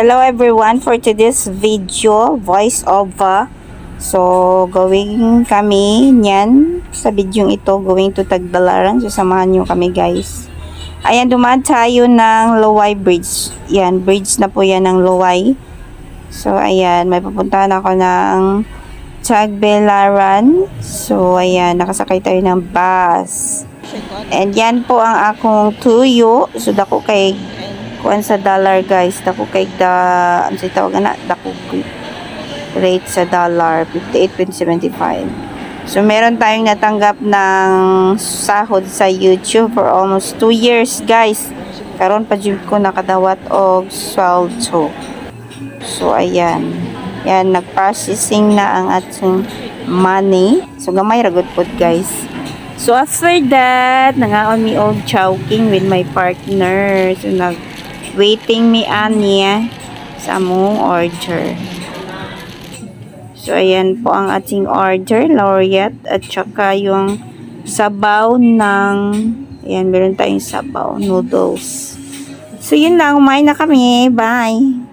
Hello everyone for today's video, voice over. So, going kami niyan sa video ito, going to Tagdalaran. So, samahan nyo kami guys. Ayan, dumaan tayo ng Loway Bridge. Yan, bridge na po yan ng Loway. So, ayan, may pupuntahan ako ng Tagbelaran. So, ayan, nakasakay tayo ng bus. And yan po ang akong tuyo. So, dako kay kuan sa dollar guys. Dako kay da, ano sa tawag na? Dako rate sa dollar. 58.75. So, meron tayong natanggap ng sahod sa YouTube for almost 2 years guys. Karon pa jud ko nakadawat og sweldo. So, ayan. Yan, nag-processing na ang ating money. So, gamay ragod po guys. So, after that, nangaon mi og chowking with my partner. So, nag-waiting mi anya sa among order. So, ayan po ang ating order, laureate, at saka yung sabaw ng, ayan, meron tayong sabaw, noodles. So, yun lang, kumain na kami. Bye!